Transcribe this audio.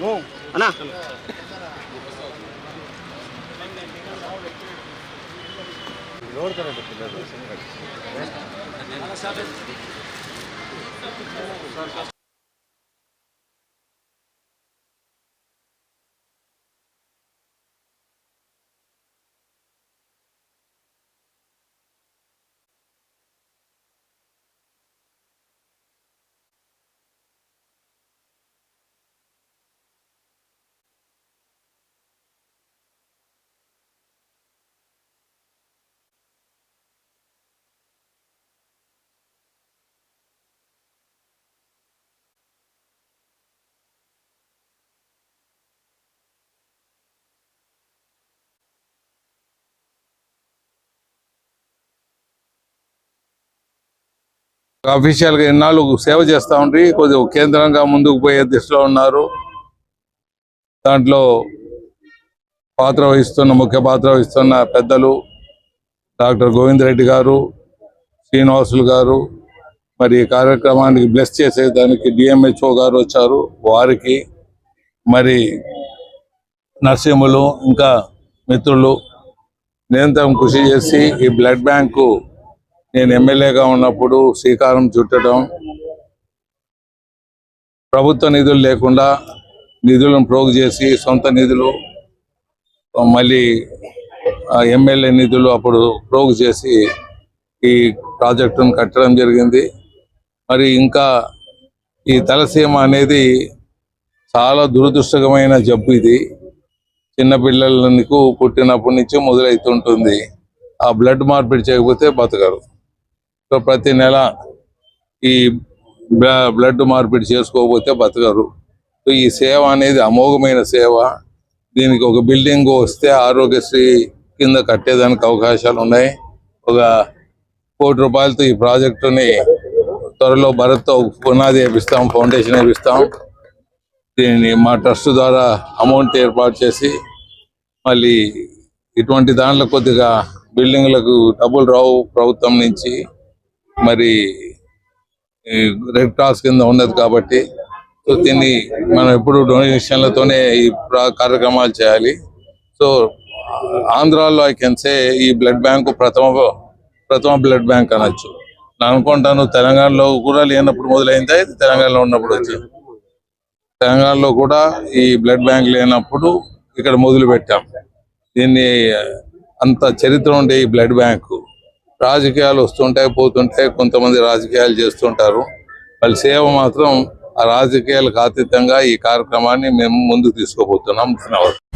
Bom. Ana. అన్నా official గా ఎన్నాళ్ళు సేవ చేస్తా ఉండి కొద్దిగా కేంద్రంగా ముందుకు పోయే దిశలో ఉన్నారు. దాంట్లో పాత్ర వహిస్తున్న ముఖ్య పాత్ర వహిస్తున్న పెద్దలు డాక్టర్ గోవింద్ రెడ్డి గారు శ్రీనివాసులు గారు మరి ఈ కార్యక్రమానికి బ్లెస్ చేసేదానికి డిఎంహెచ్ఓ గారు వచ్చారు వారికి మరి నర్సింహులు ఇంకా మిత్రులు నిరంతరం కృషి చేసి ఈ బ్లడ్ బ్యాంకు నేను ఎమ్మెల్యేగా ఉన్నప్పుడు శ్రీకారం చుట్టడం ప్రభుత్వ నిధులు లేకుండా నిధులను ప్రోగు చేసి సొంత నిధులు మళ్ళీ ఎమ్మెల్యే నిధులు అప్పుడు ప్రోగు చేసి ఈ ప్రాజెక్టును కట్టడం జరిగింది. మరి ఇంకా ఈ తలసీమ అనేది చాలా దురదృష్టకమైన జబ్బు ఇది. చిన్నపిల్లలకు పుట్టినప్పటి నుంచి మొదలవుతుంటుంది ఆ బ్లడ్ మార్పిడి చేయకపోతే బతకరు. సో ప్రతి నెల ఈ బ్లడ్ మార్పిడి చేసుకోకపోతే బతకరు. సో ఈ సేవ అనేది అమోఘమైన సేవ. దీనికి ఒక బిల్డింగ్ వస్తే ఆరోగ్యశ్రీ కింద కట్టేదానికి అవకాశాలు ఉన్నాయి. ఒక కోటి రూపాయలతో ఈ ప్రాజెక్టుని త్వరలో భరత్తో పునాది వేపిస్తాం ఫౌండేషన్ వేపిస్తాం. దీన్ని మా ట్రస్ట్ ద్వారా అమౌంట్ ఏర్పాటు చేసి మళ్ళీ ఇటువంటి దాంట్లో కొద్దిగా బిల్డింగ్లకు డబ్బులు రావు ప్రభుత్వం నుంచి. మరి రెడ్ క్రాస్ కింద ఉన్నది కాబట్టి సో దీన్ని మనం ఎప్పుడు డొనేషన్లతోనే ఈ కార్యక్రమాలు చేయాలి. సో ఆంధ్రాలో ఐ కెన్ సే ఈ బ్లడ్ బ్యాంకు ప్రథమ ప్రథమ బ్లడ్ బ్యాంక్ అనొచ్చు. నేను అనుకుంటాను తెలంగాణలో కూడా లేనప్పుడు మొదలైందా ఇది తెలంగాణలో ఉన్నప్పుడు వచ్చింది తెలంగాణలో కూడా ఈ బ్లడ్ బ్యాంక్ లేనప్పుడు ఇక్కడ మొదలు పెట్టాం దీన్ని అంత చరిత్ర ఉండే ఈ బ్లడ్ బ్యాంకు. రాజకీయాలు వస్తుంటాయి పోతుంటాయి కొంతమంది రాజకీయాలు చేస్తుంటారు. వాళ్ళ సేవ మాత్రం ఆ రాజకీయాలకు అతీతంగా ఈ కార్యక్రమాన్ని మేము ముందుకు తీసుకోబోతున్నాం. ధన్యవాదాలు.